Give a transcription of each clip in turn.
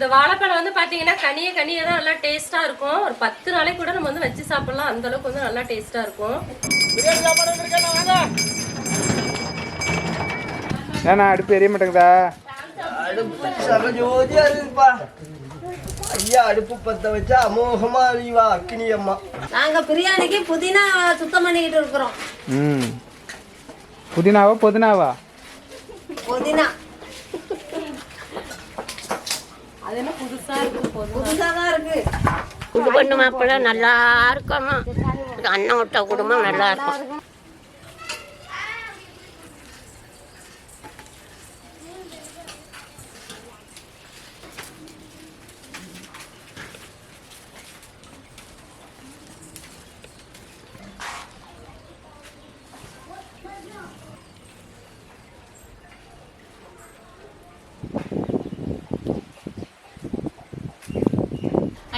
இந்த வாழைப்பழம் வந்து பாத்தீங்கன்னா கனிய கனிய தான் நல்லா டேஸ்டா இருக்கும். ஒரு பத்து நாளைக்கு கூட நம்ம வந்து வச்சு சாப்பிடலாம். அந்த அளவுக்கு வந்து நல்லா டேஸ்டா இருக்கும். ஏண்ணா அடுப்பு எரிய மாட்டேங்குதா? ஐயா அடுப்பு பத்த வச்சா அமோகமா அறிவா அக்கினி அம்மா நாங்க பிரியாணிக்கு புதினா சுத்தம் பண்ணிக்கிட்டு இருக்கிறோம். ம். புதினாவா புதினாவா? புதினா. அது என்ன புதுசா இருக்கு தான் இருக்கு. நல்லா இருக்கணும். அண்ணன் விட்ட குடும்பம் நல்லா இருக்கும்.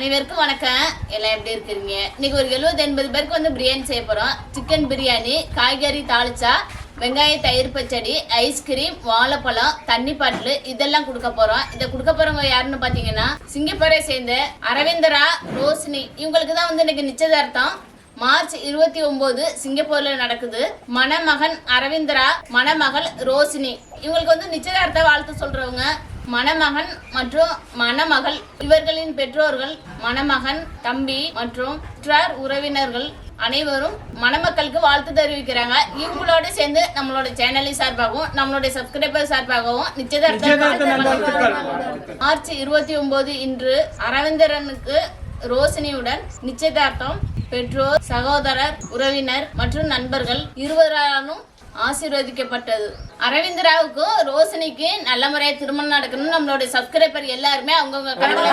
அனைவருக்கும் வணக்கம். எல்லாம் எப்படி இருக்கிறீங்க? இன்னைக்கு ஒரு எழுபது எண்பது பேருக்கு வந்து பிரியாணி செய்ய போறோம். சிக்கன் பிரியாணி காய்கறி தாளிச்சா வெங்காய தயிர் பச்சடி ஐஸ்கிரீம் வாழைப்பழம் தண்ணி பாட்டில் இதெல்லாம் கொடுக்க போறோம். இதை கொடுக்க போறவங்க யாருன்னு பாத்தீங்கன்னா சிங்கப்பூரை சேர்ந்த அரவிந்தரா ரோஷினி. இவங்களுக்கு தான் வந்து இன்னைக்கு நிச்சயதார்த்தம். மார்ச் இருபத்தி ஒன்பது சிங்கப்பூர்ல நடக்குது. மணமகன் அரவிந்தரா மணமகள் ரோஷினி. இவங்களுக்கு வந்து நிச்சயதார்த்த வாழ்த்து சொல்றவங்க மணமகன் மற்றும் மணமகள் இவர்களின் பெற்றோர்கள் மணமகன் தம்பி மற்றும் உற்றார் உறவினர்கள் அனைவரும் மணமக்களுக்கு வாழ்த்து தெரிவிக்கிறாங்க. இவங்களோட சேர்ந்து நம்மளோட சேனலின் சார்பாகவும் நம்மளுடைய சப்ஸ்கிரைபர் சார்பாகவும் நிச்சயதார்த்த மார்ச் இருபத்தி ஒன்பது இன்று அரவிந்தரனுக்கு ரோஷினியுடன் நிச்சயதார்த்தம். பெற்றோர் சகோதரர் உறவினர் மற்றும் நண்பர்கள் இருவராலும் ஆசீர்வதிக்கப்பட்டது அரவிந்தராவுக்கும் ரோஷினிக்கு நல்ல முறையாக திருமணம் நடக்கணும்னு நம்மளுடைய சப்ஸ்கிரைபர் எல்லாருமே அவங்கவுங்க கடவுளை.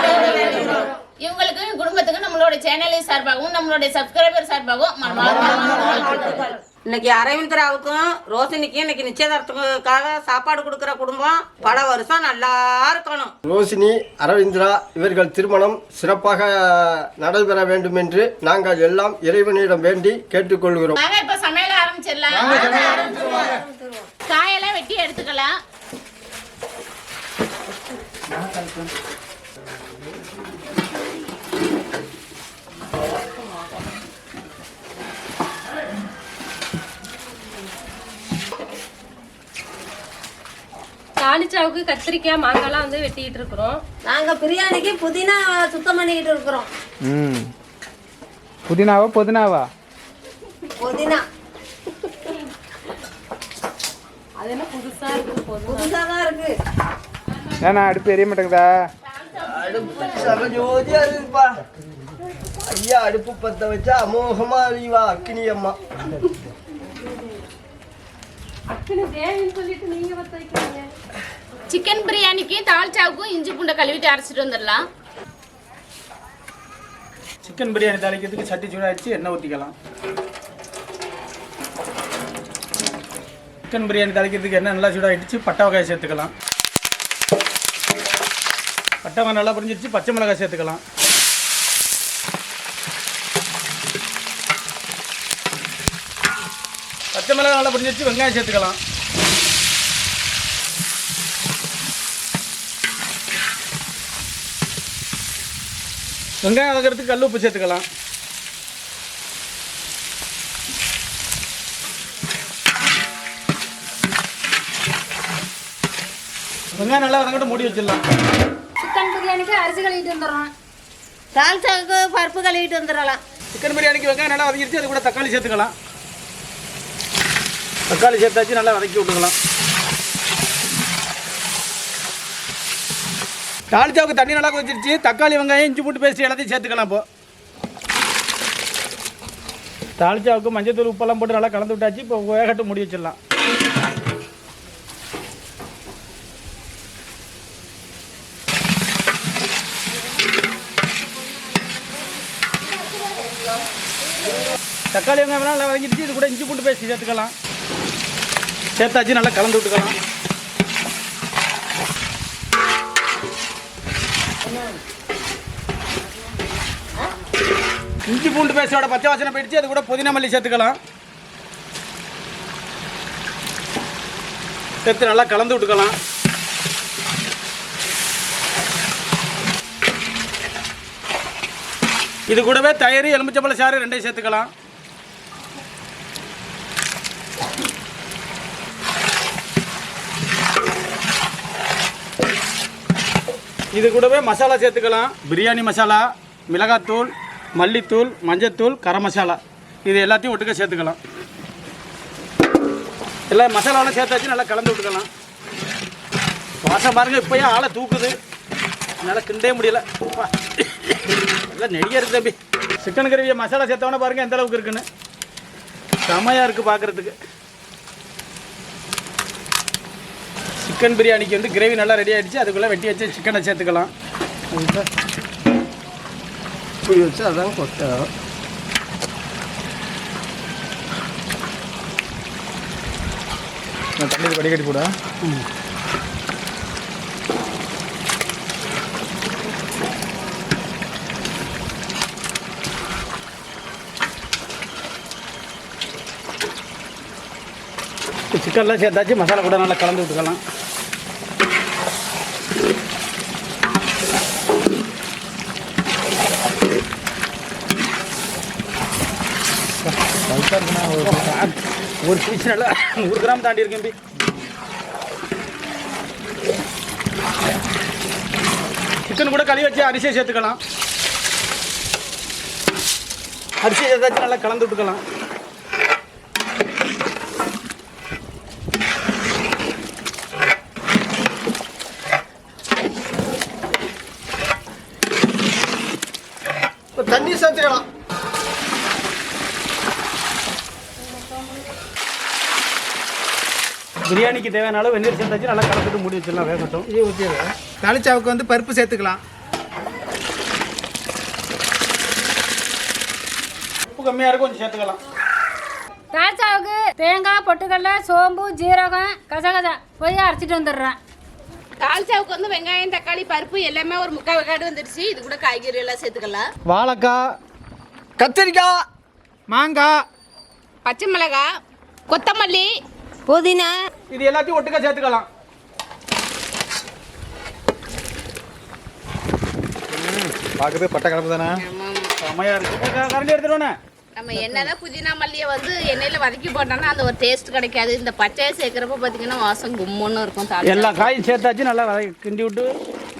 இவங்களுக்கும் குடும்பத்துக்கும் நம்மளோட சேனலின் சார்பாகவும் நம்மளுடைய சப்ஸ்கிரைபர் சார்பாகவும். இன்னைக்கு அரவிந்தராவுக்கும் ரோஷினிக்கும் இன்னைக்கு நிச்சயதார்த்தத்துக்காக சாப்பாடு கொடுக்குற குடும்பம் பல வருஷம் நல்லா இருக்கணும் ரோஷினி அரவிந்தரா இவர்கள் திருமணம் சிறப்பாக நடைபெற வேண்டும் என்று நாங்கள் எல்லாம் இறைவனிடம் வேண்டி கேட்டுக்கொள்கிறோம் ஆரம்பிச்சிடலாம் காயெல்லாம் வெட்டி எடுத்துக்கலாம். தாளிச்சாவுக்கு கத்திரிக்காய் மாங்காய்லாம் வந்து வெட்டிட்டு இருக்கிறோம். நாங்க பிரியாணிக்கு புதினா சுத்தம் பண்ணிக்கிட்டு இருக்கிறோம். ம். புதினாவா புதினாவா? புதினா. அது என்ன புதுசா இருக்கு? புதுசா தான் இருக்கு. ஏண்ணா அடுப்பு எரிய மாட்டேங்குதா? அடுப்பு சரஜோதியா இருக்குப்பா. ஐயா அடுப்பு பத்த வச்சா அமோகமா அறிவா அக்கினி அம்மா. சிக்கன் பிரியாணிக்கு தால்ச்சாவுக்கும் இஞ்சி பூண்டை கழுவிட்டு அரைச்சிட்டு வந்துடலாம். சிக்கன் பிரியாணி தாளிக்கிறதுக்கு சட்டி சூடாச்சு எண்ணெய் ஊற்றிக்கலாம் சிக்கன் பிரியாணி தாளிக்கிறதுக்கு என்ன நல்லா சூடாக சூடாகிடுச்சு பட்டை வகையை சேர்த்துக்கலாம். பட்டை வகை நல்லா புரிஞ்சிருச்சு பச்சை மிளகாய் சேர்த்துக்கலாம். பச்சை மிளகாய் நல்லா புரிஞ்சிருச்சு வெங்காயம் சேர்த்துக்கலாம். வெங்காயம் வளர்க்குறதுக்கு கல் உப்பு சேர்த்துக்கலாம். வெங்காயம் நல்லா வதங்கிட்டு மூடி வச்சிடலாம். சிக்கன் பிரியாணிக்கு அரிசி கழுவிட்டு வந்துடுறோம். தால்ச்சாவுக்கு பருப்பு கழுவிட்டு வந்துடலாம். சிக்கன் பிரியாணிக்கு வெங்காயம் நல்லா வதக்கிடுச்சு அது கூட தக்காளி சேர்த்துக்கலாம். தக்காளி சேர்த்தாச்சு நல்லா வதக்கி விட்டுக்கலாம். தாளிச்சாவுக்கு தண்ணி நல்லா கொதிச்சிருச்சு. தக்காளி வெங்காயம் இஞ்சி பூண்டு பேஸ்ட் எல்லாத்தையும் சேர்த்துக்கலாம் இப்போ. தாளிச்சாவுக்கு மஞ்சத்தூள் உப்பெல்லாம் போட்டு நல்லா கலந்து விட்டாச்சு. இப்போ வேகட்டு மூடி வச்சிடலாம். தக்காளி வெங்காயம் நல்லா வதங்கிடுச்சு. இது கூட இஞ்சி பூண்டு பேசி சேர்த்துக்கலாம். சேர்த்தாச்சு நல்லா கலந்து விட்டுக்கலாம். இஞ்சி பூண்டு பேஸ்டோட பச்சை வாசனை போயிடுச்சு. அது கூட புதினா மல்லி சேர்த்துக்கலாம். சேர்த்து நல்லா கலந்து விட்டுக்கலாம். இது கூடவே தயிர் எலுமிச்சம்பழ சாறு ரெண்டையும் சேர்த்துக்கலாம். இது கூடவே மசாலா சேர்த்துக்கலாம். பிரியாணி மசாலா மிளகாத்தூள் மல்லித்தூள் மஞ்சத்தூள் கரம் மசாலா. இது எல்லாத்தையும் ஒட்டுக்க சேர்த்துக்கலாம். எல்லாம் மசாலாவெலாம் சேர்த்தாச்சு நல்லா கலந்து விட்டுக்கலாம். வாசம் பாருங்க இப்போயே ஆளை தூக்குது. என்னால் கிண்டே முடியல. அப்பா. எல்லாம் நெடியாக இருக்குது தம்பி. சிக்கன் கிரேவியை மசாலா சேர்த்தவொன்னே பாருங்கள் எந்த அளவுக்கு இருக்குன்னு. செமையாக இருக்குது பார்க்குறதுக்கு சிக்கன் பிரியாணிக்கு வந்து கிரேவி நல்லா ரெடி ஆயிடுச்சு. அதுக்குள்ளே வெட்டி வச்சு சிக்கனை சேர்த்துக்கலாம். புளி வச்சு அதான் கொட்டை. நான் தண்ணி வடிகட்டி கூட சிக்கன்லாம் சேர்த்தாச்சு. மசாலா கூட நல்லா கலந்து விட்டுக்கலாம். ஒரு பீஸ் நல்லா நூறு கிராம் தாண்டி இருக்கேன் பி சிக்கன் கூட கழுவி வச்சு அரிசியை சேர்த்துக்கலாம். அரிசியை ஏதாச்சும் நல்லா கலந்து விட்டுக்கலாம் இப்போ தண்ணி சேர்த்துக்கலாம் பிரியாணிக்கு தேவையான அளவு வெந்நீர் சேர்த்தாச்சு நல்லா கலந்துட்டு மூடி வச்சிடலாம் வேகட்டும். இது ஊற்றிடு தாளிச்சாவுக்கு வந்து பருப்பு சேர்த்துக்கலாம். உப்பு கம்மியாக இருக்கும் கொஞ்சம் சேர்த்துக்கலாம். தாழ்ச்சாவுக்கு தேங்காய் பொட்டுக்கடலை சோம்பு ஜீரகம் கசகசா. போய் அரைச்சிட்டு வந்துடுறேன். தால்ச்சாவுக்கு வந்து வெங்காயம் தக்காளி பருப்பு எல்லாமே ஒரு முக்கால் வெக்காடு வந்துருச்சு இது கூட காய்கறி எல்லாம் சேர்த்துக்கலாம். வாழைக்காய் கத்திரிக்காய் மாங்காய். பச்சை மிளகாய் கொத்தமல்லி புதினா. இது எல்லாத்தையும் ஒட்டுக்கா சேர்த்துக்கலாம். பார்க்குறது பட்டை கிளம்பு தானே? செமையாக இருக்கு. கரண்டி எடுத்துருவோண்ணே. நம்ம என்னதான் புதினா மல்லியை வந்து எண்ணெயில வதக்கி போட்டோம்னா அந்த ஒரு டேஸ்ட் கிடைக்காது. இந்த பச்சையை சேர்க்குறப்ப பார்த்தீங்கன்னா வாசம் கும்முன்னு இருக்கும். எல்லா காயும் சேர்த்தாச்சு நல்லா வதக்கி கிண்டி விட்டு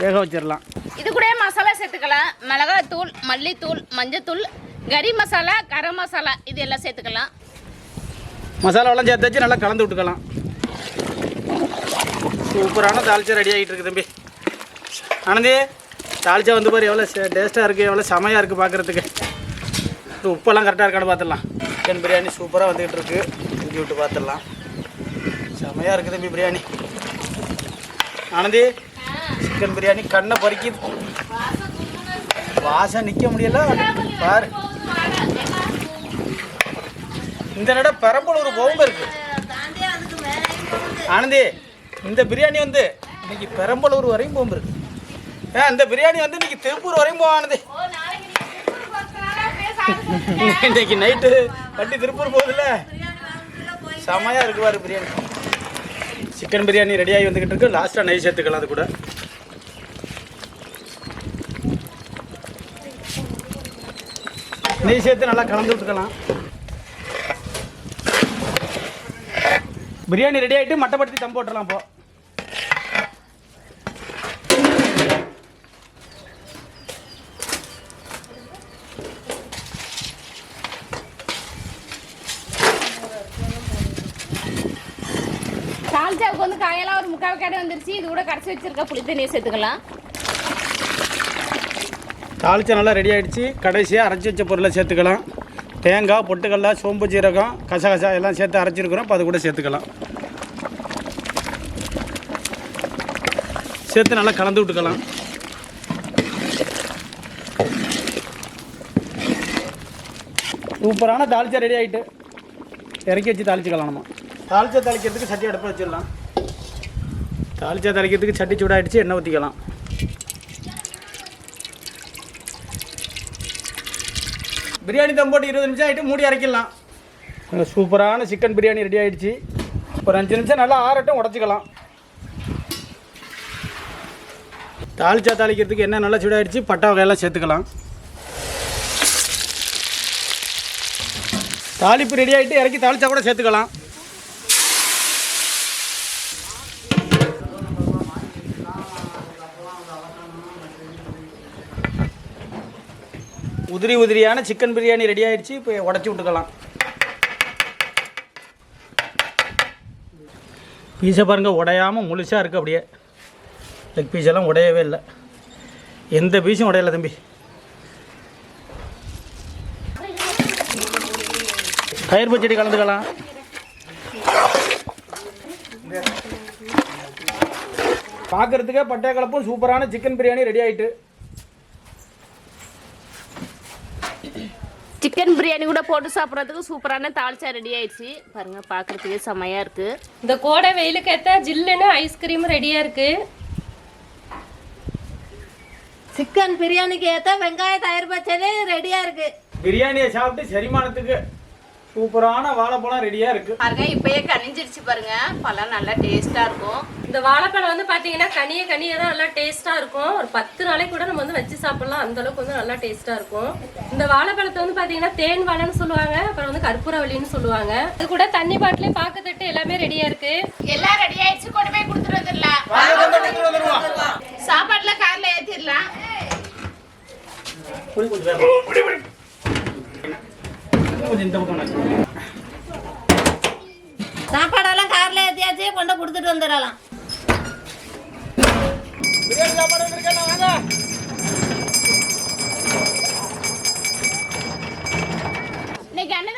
வேக வச்சிடலாம். இது கூட மசாலா சேர்த்துக்கலாம். மிளகாத்தூள் மல்லித்தூள் மஞ்சத்தூள் கறி மசாலா கரம் மசாலா இது எல்லாம் சேர்த்துக்கலாம். மசாலாவெல்லாம் சேர்த்தாச்சு நல்லா கலந்து விட்டுக்கலாம். சூப்பரான தாளிச்சா ரெடி ஆகிட்டு இருக்கு தம்பி. ஆனந்தி தாளிச்சா வந்து பாரு எவ்வளோ டேஸ்ட்டாக இருக்குது எவ்வளோ செமையாக இருக்குது பார்க்குறதுக்கு உப்பெல்லாம் கரெக்டாக இருக்கான்னு பார்த்துடலாம். சிக்கன் பிரியாணி சூப்பராக வந்துக்கிட்டு இருக்கு. கிண்டி விட்டு பார்த்துடலாம். செமையாக இருக்குது தம்பி பிரியாணி ஆனந்தி சிக்கன் பிரியாணி கண்ணை பறிக்கி வாசம் நிற்க முடியல. பாரு. இந்த நட பெரம்பலூர் போகும்போது இருக்கு. ஆனந்தி இந்த பிரியாணி வந்து இன்னைக்கு பெரம்பலூர் வரையும் போகும்போது இருக்கு. ஏன் இந்த பிரியாணி வந்து இன்னைக்கு திருப்பூர் வரையும் போவானது இன்னைக்கு நைட்டு வண்டி திருப்பூர் போகுதுல்ல. செமையாக இருக்குவார் பிரியாணி. சிக்கன் பிரியாணி ரெடியாகி வந்துக்கிட்டு இருக்கு. லாஸ்ட்டாக நெய் சேர்த்துக்கலாம் அது கூட. நெய் சேர்த்து நல்லா கலந்து விட்டுக்கலாம். பிரியாணி ரெடி ஆகிட்டு மட்டப்படுத்தி தம் போட்டுடலாம் இப்போ தால்ச்சாவுக்கு வந்து காயெல்லாம் ஒரு முக்கால் கடை வந்துருச்சு. இது கூட கரைச்சி வச்சிருக்க புளி தண்ணியை சேர்த்துக்கலாம். தாளிச்சா நல்லா ரெடி ஆகிடுச்சு கடைசியாக அரைச்சி வச்ச பொருளை சேர்த்துக்கலாம். தேங்காய் பொட்டுக்கடலை சோம்பு ஜீரகம் கசகசா எல்லாம் சேர்த்து அரைச்சிருக்கிறோம். இப்போ அது கூட சேர்த்துக்கலாம். சேர்த்து நல்லா கலந்து விட்டுக்கலாம். சூப்பரான தாளிச்சா ரெடி ஆகிட்டு இறக்கி வச்சு தாளிச்சுக்கலாம் நம்ம. தாளிச்சா தாளிக்கிறதுக்கு சட்டி அடுப்பு வச்சிடலாம். தாளிச்சா தாளிக்கிறதுக்கு சட்டி சூடாயிடுச்சு எண்ணெய் ஊற்றிக்கலாம் பிரியாணி தம் போட்டு இருபது நிமிஷம் ஆகிட்டு மூடி அரைக்கலாம். சூப்பரான சிக்கன் பிரியாணி ரெடி ஆகிடுச்சி ஒரு அஞ்சு நிமிஷம் நல்லா ஆறட்டும் உடச்சிக்கலாம். தாளிச்சா தாளிக்கிறதுக்கு என்ன நல்லா சூடாகிடுச்சு பட்டா வகையெல்லாம் சேர்த்துக்கலாம். தாளிப்பு ரெடி ஆகிட்டு இறக்கி தாளிச்சா கூட சேர்த்துக்கலாம். உதிரி உதிரியான சிக்கன் பிரியாணி ரெடி ஆயிடுச்சு இப்போ உடச்சி விட்டுக்கலாம். பீஸை பாருங்கள் உடையாமல் முழுசாக இருக்குது அப்படியே. லெக் பீஸெல்லாம் உடையவே இல்லை. எந்த பீஸும் உடையல தம்பி. தயிர் பச்சடி கலந்துக்கலாம். பார்க்கறதுக்கே பட்டை கலப்பும் சூப்பரான சிக்கன் பிரியாணி ரெடி ஆகிட்டு சிக்கன் பிரியாணி கூட போட்டு சாப்பிட்றதுக்கு சூப்பரான தாளிச்சா ரெடி ஆயிடுச்சு. பாருங்க பார்க்கறதுக்கே செமையா இருக்கு. இந்த கோடை வெயிலுக்கு ஏற்ற ஜில்லுன்னு ஐஸ்கிரீம் ரெடியா இருக்கு. சிக்கன் பிரியாணிக்கு ஏற்ற வெங்காய தயிர் பச்சடி ரெடியாக இருக்குது பிரியாணியை சாப்பிட்டு செரிமானத்துக்கு சூப்பரான வாழைப்பழம் ரெடியாக இருக்குது பாருங்க இப்பயே கனிஞ்சிருச்சு பாருங்க. பழம் நல்லா டேஸ்டா இருக்கும். இந்த வாழைப்பழம் வந்து பாத்தீங்கன்னா கனிய கனிய தான் நல்லா டேஸ்டா இருக்கும். ஒரு பத்து நாளைக்கு கூட நம்ம வந்து வச்சு சாப்பிடலாம். அந்த அளவுக்கு வந்து நல்லா டேஸ்டா இருக்கும். இந்த வாழைப்பழத்தை வந்து பாத்தீங்கன்னா தேன் வாழைன்னு சொல்லுவாங்க. அப்புறம் வந்து கற்பூரவள்ளின்னு சொல்லுவாங்க. இது கூட தண்ணி பாட்டிலே பாக்கு தட்டு எல்லாமே ரெடியா இருக்கு. எல்லாம் ரெடி ஆயிடுச்சு கொண்டு போய் கொடுத்துட்டு வந்துடலாம் சாப்பாட்டுல கார்ல ஏத்திடலாம். கொஞ்சம் இந்த பக்கம் நகரு. சாப்பாடெல்லாம் காரில் ஏற்றியாச்சு கொண்டு கொடுத்துட்டு வந்துடலாம் பிரியாணி சாப்பாடு வாங்க இன்னைக்கு யாருன்னு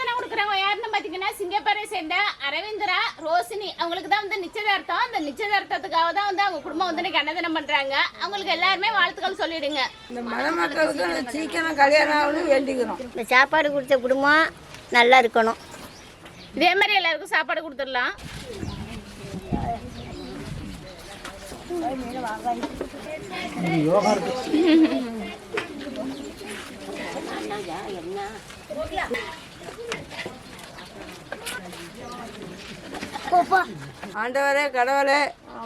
பாத்தீங்கன்னா சிங்கப்பூரை சேர்ந்த அரவிந்தரா ரோசினி அவங்களுக்கு தான் வந்து நிச்சயதார்த்தம். அந்த நிச்சயதார்த்தத்துக்காக தான் வந்து அவங்க குடும்பம் வந்து இன்னைக்கு அன்னதானம் பண்றாங்க. அவங்களுக்கு எல்லாருமே வாழ்த்துக்கள் சொல்லிடுங்க. இந்த சாப்பாடு கொடுத்த குடும்பம் நல்லா இருக்கணும். இதே மாதிரி எல்லாருக்கும் சாப்பாடு கொடுத்துடலாம். ஆண்டவரே கடவுளே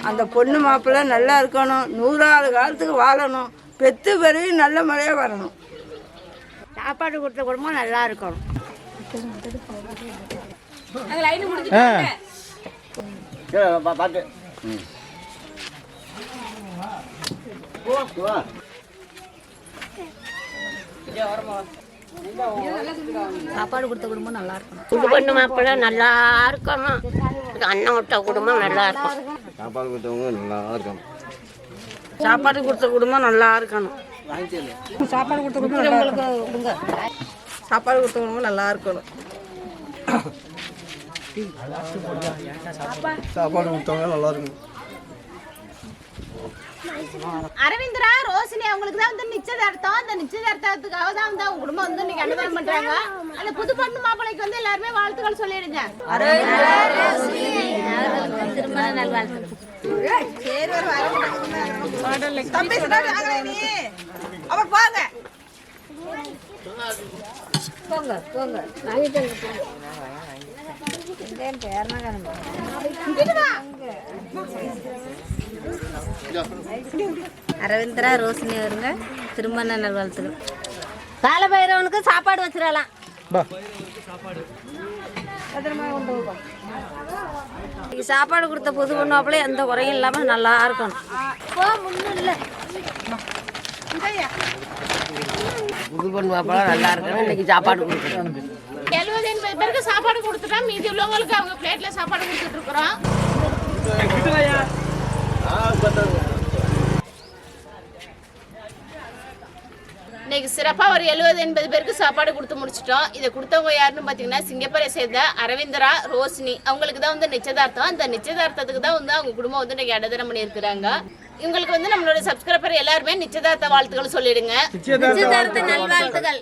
அந்த பொண்ணு மாப்பிள்ளை நல்லா இருக்கணும். நூறாறு காலத்துக்கு வாழணும். பெத்து பெருகி நல்ல முறையாக வரணும். சாப்பாடு கொடுத்த குடும்பம் நல்லா இருக்கணும். பார்த்து சாப்பாடு கொடுத்த குடும்பம் நல்லா இருக்கணும் பொண்ணு மாப்பிள்ளை நல்லா இருக்கணும் அண்ணன் விட்ட குடும்பம் நல்லா இருக்கும். சாப்பாடு கொடுத்தவங்க நல்லா இருக்கணும். சாப்பாடு கொடுத்த குடும்பம் நல்லா இருக்கணும். சாப்பாடு கொடுத்த குடும்பம் சாப்பாடு கொடுத்த குடும்பம் நல்லா இருக்கணும். சாப்பாடு கொடுத்தவங்க நல்லா இருக்கணும். அரவிந்தரா ரோசினி அவங்களுக்கு தான் வந்து நிச்சயதார்த்தம். அந்த நிச்சயதார்த்தத்துக்காக தான் வந்து அவங்க குடும்பம் வந்து இன்னைக்கு அன்னதானம் பண்றாங்க. அந்த புது பொண்ணு மாப்பிள்ளைக்கு வந்து எல்லாருமே வாழ்த்துக்கள் சொல்லிடுங்க. அவர் போங்க. அரவிந்தரா ரோசினி வருங்க. திருமண நல்வாழ்த்துக்கள். கால பைரவனுக்கு சாப்பாடு வச்சிடலாம். சாப்பாடு கொடுத்த புது பொண்ணாப்புல எந்த குறையும் இல்லாமல் நல்லா இருக்கணும். புது பொண்ணு மாப்பிள்ளை நல்லா இருக்கணும். இன்னைக்கு சாப்பாடு கொடுக்கணும். எழுபது எண்பது பேருக்கு சாப்பாடு கொடுத்துட்டா மீதி உள்ளவங்களுக்கு அவங்க பிளேட்ல சாப்பாடு கொடுத்துட்டு இருக்கிறோம். இன்னைக்கு சிறப்பாக ஒரு எழுபது எண்பது பேருக்கு சாப்பாடு கொடுத்து முடிச்சிட்டோம். இதை கொடுத்தவங்க யாருன்னு பார்த்தீங்கன்னா சிங்கப்பூரை சேர்ந்த அரவிந்தரா ரோஷினி. அவங்களுக்கு தான் வந்து நிச்சயதார்த்தம். அந்த நிச்சயதார்த்தத்துக்கு தான் வந்து அவங்க குடும்பம் வந்து இன்னைக்கு அடதனம் பண்ணியிருக்கிறாங்க. இவங்களுக்கு வந்து நம்மளோட சப்ஸ்கிரைபர் எல்லாருமே நிச்சயதார்த்த வாழ்த்துக்கள் சொல்லிடுங்க. நிச்சயதார்த்த நல்வாழ்த்துக்கள்.